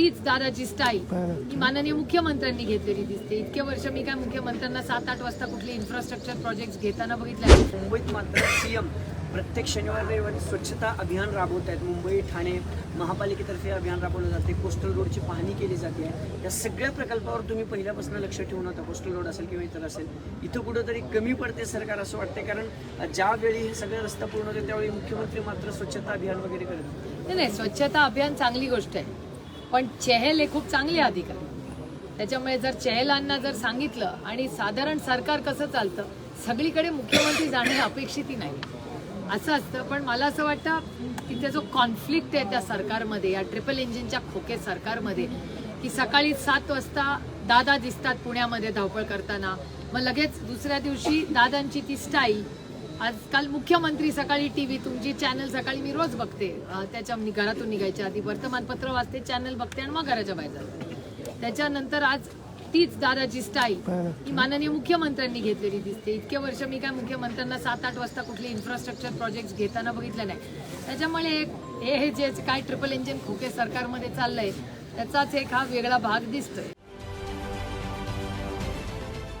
तीच दादाची स्टाईल ही माननीय मुख्यमंत्र्यांनी घेतलेली दिसते. इतके वर्ष मी काय मुख्यमंत्र्यांना सात आठ वाजता कुठले इन्फ्रास्ट्रक्चर प्रोजेक्ट घेताना बघितले मुंबईत मात्र सीएम प्रत्येक शनिवार रविवारी स्वच्छता अभियान राबवत आहेत. मुंबई ठाणे महापालिकेतर्फे अभियान राबवलं जाते. कोस्टल रोडची पाहणी केली जाते. या सगळ्या प्रकल्पावर तुम्ही पहिल्यापासून लक्ष ठेवून होता कोस्टल रोड असेल किंवा इतर असेल इथं कुठंतरी कमी पडते सरकार असं वाटते कारण ज्यावेळी हे सगळे रस्ता पूर्ण होते त्यावेळी मुख्यमंत्री मात्र स्वच्छता अभियान वगैरे करत नाही स्वच्छता अभियान चांगली गोष्ट आहे. पण चेहल हे खूप चांगले अधिकारी त्याच्यामुळे जर चेहलांना जर सांगितलं आणि साधारण सरकार कसं चालतं सगळीकडे मुख्यमंत्री जाणे अपेक्षितही नाही. असं असतं पण मला असं वाटतं तिथे जो कॉन्फ्लिक्ट आहे त्या सरकारमध्ये या ट्रिपल इंजिनच्या खोके सरकारमध्ये की सकाळी सात वाजता दादा दिसतात पुण्यामध्ये धावपळ करताना मग लगेच दुसऱ्या दिवशी दादांची ती स्टाईल आजकाल मुख्यमंत्री सकाळी टी व्ही तुमची चॅनल सकाळी मी रोज बघते. त्याच्या घरातून निघायच्या आधी वर्तमानपत्र वाचते चॅनल बघते आणि मग घराच्या बाहेर जाते. त्याच्यानंतर आज तीच दादाची स्टाईल ही माननीय मुख्यमंत्र्यांनी घेतलेली दिसते. इतके वर्ष मी काय मुख्यमंत्र्यांना सात आठ वाजता कुठले इन्फ्रास्ट्रक्चर प्रोजेक्ट घेताना बघितलं नाही. त्याच्यामुळे हे हे जे काय ट्रिपल इंजिन खोके सरकारमध्ये चाललंय त्याचाच एक हा वेगळा भाग दिसतोय.